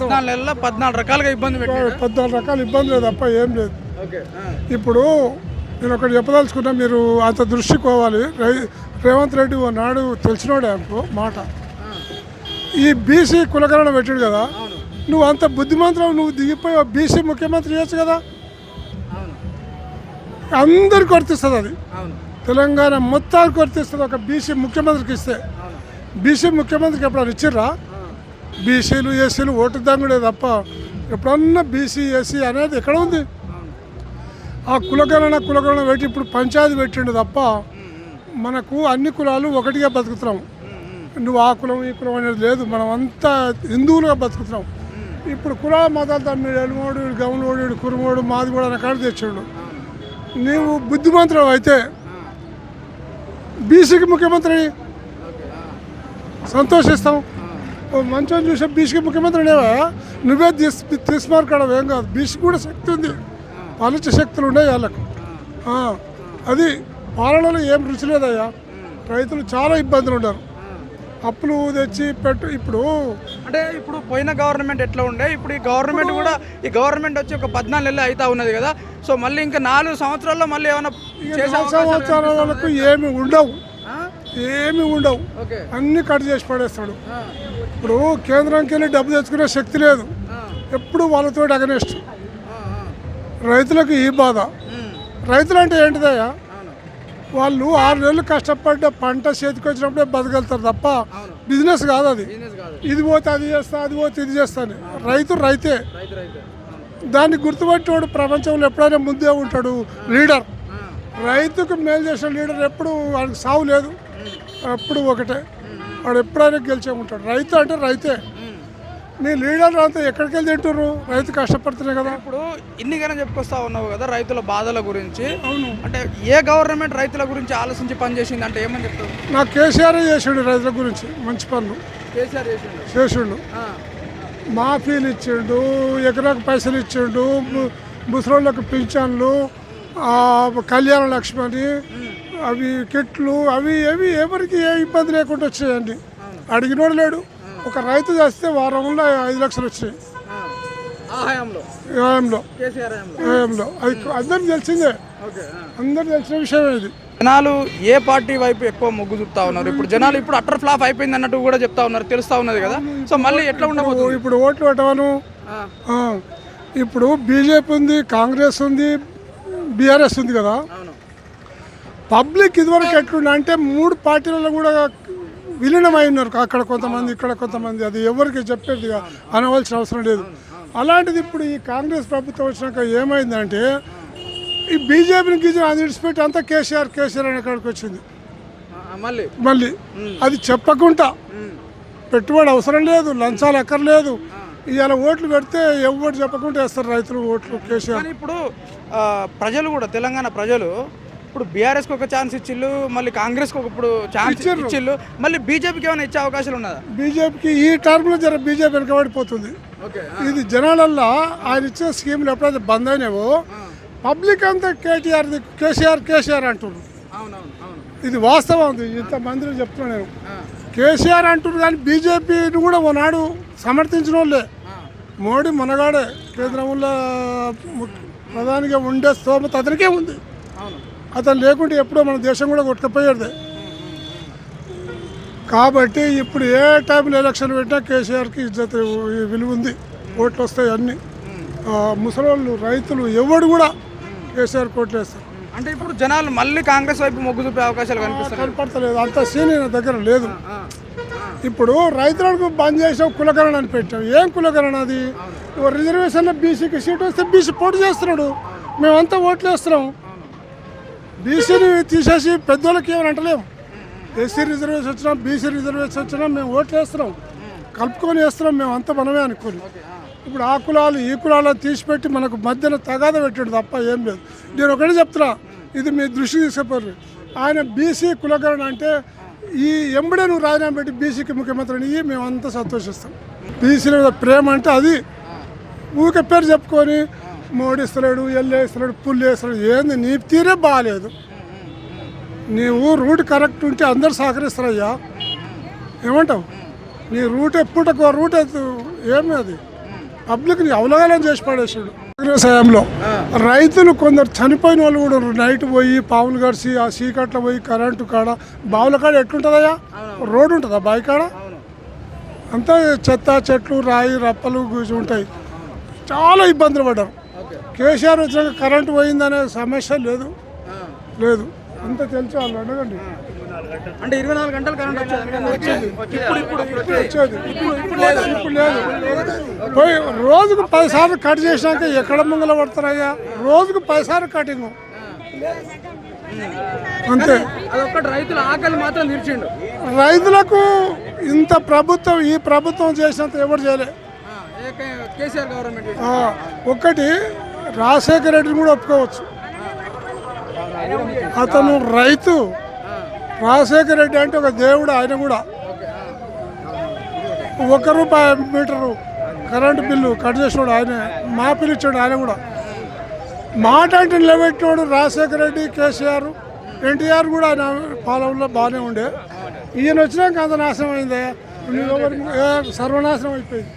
పద్నాలుగు పద్నాలుగు రకాలుగా ఇబ్బంది పద్నాలుగు రకాల ఇబ్బందులు తప్ప ఏం లేదు. ఇప్పుడు నేను ఒకటి చెప్పదలుచుకున్నా మీరు అంత దృష్టి పోవాలి రై- రేవంత్ రెడ్డి ఓ నాడు తెలిసినోడే అనుకో మాట. ఈ బీసీ కులకరణ పెట్టాడు కదా నువ్వు అంత బుద్ధిమంతులు నువ్వు దిగిపోయి బీసీ ముఖ్యమంత్రి చేయొచ్చు కదా? అందరికి వర్తిస్తుంది అది. తెలంగాణ మొత్తానికి వర్తిస్తుంది ఒక బీసీ ముఖ్యమంత్రికి ఇస్తే. బీసీ ముఖ్యమంత్రికి ఎప్పుడన్నా ఇచ్చిర్రా? బీసీలు ఎస్సీలు ఓటు దంగుడే తప్ప ఎప్పుడన్నా బీసీ ఎస్సీ అనేది ఎక్కడ ఉంది? ఆ కులగణన కులగణన పెట్టి ఇప్పుడు పంచాయతీ పెట్టిండు తప్ప మనకు అన్ని కులాలు ఒకటిగా బతుకుతున్నాం. నువ్వు ఆ కులం ఈ కులం అనేది లేదు. మనం అంతా హిందువులుగా బతుకుతున్నాం. ఇప్పుడు కుల మతాలు తమ్ముడు ఎలుమోడు గమనోడు వీడు కురుమోడు మాది కూడా అనే కాడ తెచ్చాడు. నీవు బుద్ధిమంతుడు అయితే బీసీకి ముఖ్యమంత్రి. సంతోషిస్తాం. ఓ మంచోని చూసే బీసీకి ముఖ్యమంత్రి అనేవా నువ్వే తీస్ తీసుమార్కడం ఏం కాదు. బీసీ కూడా శక్తి ఉంది. పాలించే శక్తులు ఉన్నాయి వాళ్ళకు. అది పాలనలో ఏం రుచి లేదయ్యా. రైతులు చాలా ఇబ్బందులు ఉన్నారు. అప్పులు తెచ్చి పెట్టు ఇప్పుడు అంటే ఇప్పుడు పోయిన గవర్నమెంట్ ఎట్లా ఉండే? ఇప్పుడు ఈ గవర్నమెంట్ కూడా ఈ గవర్నమెంట్ వచ్చి ఒక పద్నాలుగు నెలలు అవుతా ఉన్నది కదా. సో మళ్ళీ ఇంకా నాలుగు సంవత్సరాల్లో మళ్ళీ ఏమైనా చేసే నాలుగు అవకాశాలు సంవత్సరాల వాళ్ళకు ఏమి ఉండవు? ఏమి ఉండవు. అన్ని కట్ చేసి పడేస్తాడు. ఇప్పుడు కేంద్రానికి వెళ్ళి డబ్బు తెచ్చుకునే శక్తి లేదు. ఎప్పుడు వాళ్ళతో అగనెస్ట్. రైతులకు ఈ బాధ. రైతులు అంటే ఏంటిదయ్యా? వాళ్ళు ఆరు నెలలు కష్టపడ్డ పంట చేతికి వచ్చినప్పుడే బతకగలుగుతారు తప్ప బిజినెస్ కాదు అది. ఇది పోతే అది చేస్తా అది పోతే ఇది చేస్తాను రైతు రైతే. దాన్ని గుర్తుపట్టేవాడు ప్రపంచంలో ఎప్పుడైనా ముందే ఉంటాడు. లీడర్. రైతుకు మేలు చేసిన లీడర్ ఎప్పుడు వాడికి సావు లేదు. ఎప్పుడు ఒకటే. వాడు ఎప్పుడైనా గెలిచే ఉంటాడు. రైతు అంటే రైతే. నీ లీడర్ అంతా ఎక్కడికి వెళ్ళి తింటారు రైతు కష్టపడుతున్నాయి కదా. ఇప్పుడు ఇన్నిగానే చెప్పుకొస్తా ఉన్నావు కదా రైతుల బాధల గురించి. అవును. అంటే ఏ గవర్నమెంట్ రైతుల గురించి ఆలోచించి పనిచేసింది అంటే ఏమని చెప్తావు? నాకు కేసీఆర్ చేసాడు రైతుల గురించి మంచి పనులు. కేసీఆర్ చేసిండు. చేసిండు. మాఫీలు ఇచ్చిండు ఎకరాకు పైసలు ఇచ్చిండు ముసలోళ్ళకు పింఛన్లు కళ్యాణ లక్ష్మి అవి కిట్లు అవి ఏవి ఎవరికి ఏ ఇబ్బంది లేకుండా వచ్చాయండి. అడిగినోడు లేడు. ఒక రైతు చేస్తే వారంలో ఐదు లక్షలు వచ్చినాయి. ఆ హయాంలో? అది అందరికి తెలిసిందే. అందరికి తెలిసిన విషయం ఇది. జనాలు ఏ పార్టీ వైపు ఎక్కువ మొగ్గు చూపుతా ఉన్నారు? ఇప్పుడు జనాలు ఇప్పుడు అటర్ ఫ్లాప్ అయిపోయింది అన్నట్టు కూడా చెప్తా ఉన్నారు. తెలుస్తా ఉన్నది కదా. సో మళ్ళీ ఎట్లా ఉండబోతుంది? ఇప్పుడు ఓట్లు పెట్టవను. ఆ, ఆ, ఇప్పుడు బీజేపీ ఉంది కాంగ్రెస్ ఉంది బీఆర్ఎస్ ఉంది కదా. పబ్లిక్ ఇదివరకు ఎట్లుండే అంటే మూడు పార్టీలలో కూడా విలీనమై ఉన్నారు. అక్కడ కొంతమంది ఇక్కడ కొంతమంది అది ఎవరికి చెప్పేది అనవలసిన అవసరం లేదు. అలాంటిది ఇప్పుడు ఈ కాంగ్రెస్ ప్రభుత్వం వచ్చినాక ఏమైందంటే ఈ బీజేపీని గీజం అది విడిచిపెట్టి అంతా కేసీఆర్ కేసీఆర్ అనే కాడికి వచ్చింది. మళ్ళీ? మళ్ళీ అది చెప్పకుండా పెట్టుబడి అవసరం లేదు లంచాలు ఎక్కర్లేదు ఇవాళ ఓట్లు పెడితే ఎవరు చెప్పకుండా వేస్తారు రైతులు ఓట్లు కేసీఆర్. ఇప్పుడు ప్రజలు కూడా తెలంగాణ ప్రజలు ఇప్పుడు బీఆర్ఎస్కి ఒక ఛాన్స్ ఇచ్చిళ్ళు మళ్ళీ కాంగ్రెస్కి ఒక ఇప్పుడు ఛాన్స్ ఇచ్చిర్రు. ఇచ్చిళ్ళు మళ్ళీ బీజేపీకి ఏమైనా ఇచ్చే అవకాశాలు ఉన్నదా? బీజేపీకి ఈ టర్మ్లో జర బీజేపీ వెనకబడిపోతుంది. ఓకే ఇది జనాలల్లో ఆయన ఇచ్చే స్కీములు ఎప్పుడైతే బంద్ అయినావో పబ్లిక్ అంతా కేటీఆర్ కేసీఆర్ కేసీఆర్ అంటున్నారు అవునవును అవును. ఇది వాస్తవం ఇది ఇంతమందిలో చెప్తున్నా నేను. కేసీఆర్ అంటున్నారు కానీ బీజేపీని కూడా ఒకనాడు సమర్థించిన వాళ్ళే మోడీ మనగాడే కేంద్రంలో ప్రధానిగా ఉండే స్తోమత అతనికే ఉంది. అవును. అతను లేకుంటే ఎప్పుడో మన దేశం కూడా కొట్టుకుపోయేది. కాబట్టి ఇప్పుడు ఏ టైంలో ఎలక్షన్ పెట్టినా కేసీఆర్కి ఇజ్జత్ విలువ ఉంది. ఓట్లు వస్తాయి అన్ని. ముసలోళ్ళు రైతులు ఎవడు కూడా కేసీఆర్ కోట్లు వేస్తారు అంటే ఇప్పుడు జనాలు మళ్ళీ కాంగ్రెస్ వైపు మొగ్గు చూపే అవకాశాలు కనిపిస్తాయి కనపడతలేదు. అంత సీన్ దగ్గర లేదు. ఇప్పుడు రైతులకు బంద్ చేసావు కులకరణ అని పెట్టావు ఏం కులకరణ అది? రిజర్వేషన్లో బీసీకి సీట్ వస్తే బీసీ పోటీ చేస్తున్నాడు. మేమంతా ఓట్లు వేస్తున్నాం. బీసీని తీసేసి పెద్దోళ్ళకి ఏమని అంటలేము. ఎస్సీ రిజర్వేషన్ వచ్చినా బీసీ రిజర్వేషన్ వచ్చినా మేము ఓట్లు వేస్తున్నాం. కలుపుకొని వేస్తున్నాం మేము అంతా మనమే అనుకోని. ఇప్పుడు ఆ కులాలు ఈ కులాలు తీసిపెట్టి మనకు మధ్యన తగాద పెట్టాడు తప్ప ఏం లేదు. నేను ఒకటే చెప్తున్నా ఇది మీ దృష్టి తీసుకుపోరు ఆయన బీసీ కులకరణ అంటే ఈ ఎంబడే నువ్వు రాజీనామా పెట్టి బీసీకి ముఖ్యమంత్రిని ఇయ్యి మేమంతా సంతోషిస్తాం. బీసీల మీద ప్రేమ అంటే అది. ఊరికే పేరు చెప్పుకొని మోడీ ఇస్తలేడు ఎల్లు వేస్తున్నాడు పుల్లు వేస్తున్నాడు ఏంది? నీ తీరే బాగాలేదు నీవు రూట్ కరెక్ట్ ఉంటే అందరు సహకరిస్తారయ్యా. ఏమంటావు? నీ రూట్ ఎప్పుడకు రూట్ ఏమి అది? పబ్లిక్ని అవలగాలం చేసి పడేసాడు వ్యవసాయంలో రైతులు కొందరు చనిపోయిన వాళ్ళు కూడా. నైట్ పోయి పాములు గడిచి ఆ సీకట్లో పోయి కరెంటు కాడ బావుల కాడ ఎట్లుంటుందయ్యా? రోడ్డు ఉంటుందా బావి కాడ? అంతా చెత్త చెట్లు రాయి రప్పలు గుజి ఉంటాయి. చాలా ఇబ్బందులు పడ్డారు. కేసీఆర్ వచ్చినాక కరెంటు పోయిందనే సమస్య లేదు. లేదు. అంత తెలిసి వాళ్ళు అడగండి. అంటే ఇరవై నాలుగు గంటలు కరెంట్ వచ్చేది ఇప్పుడు ఇప్పుడు ఇప్పుడు వచ్చేది. ఇప్పుడు ఇప్పుడు లేదు. ఇప్పుడు లేదు. పోయి రోజుకు పది సార్లు కట్ చేసినాక ఎక్కడ ముంగల పడతారయ్యా రోజుకు పది సార్లు కటింగ్ అంతే. అదొక్కటి రైతుల ఆకలి మాత్రం తీర్చిండు. రైతులకు ఇంత ప్రభుత్వం ఈ ప్రభుత్వం చేసినంత ఎవరు చేయలే. ఒక్కటి రాజశేఖర రెడ్డిని కూడా ఒప్పుకోవచ్చు. అతను రైతు. రాజశేఖర రెడ్డి అంటే ఒక దేవుడు ఆయన కూడా. ఒక రూపాయి మీటరు కరెంటు బిల్లు కట్ చేసినాడు ఆయన మా పిలిచాడు ఆయన కూడా. మాట అంటే నిలబెట్టినాడు రాజశేఖర రెడ్డి కేసీఆర్ ఎన్టీఆర్ కూడా ఆయన పాలనలో బాగానే ఉండే. ఈయన వచ్చినాక అంత నాశనం అయిందే. సర్వనాశనం అయిపోయింది.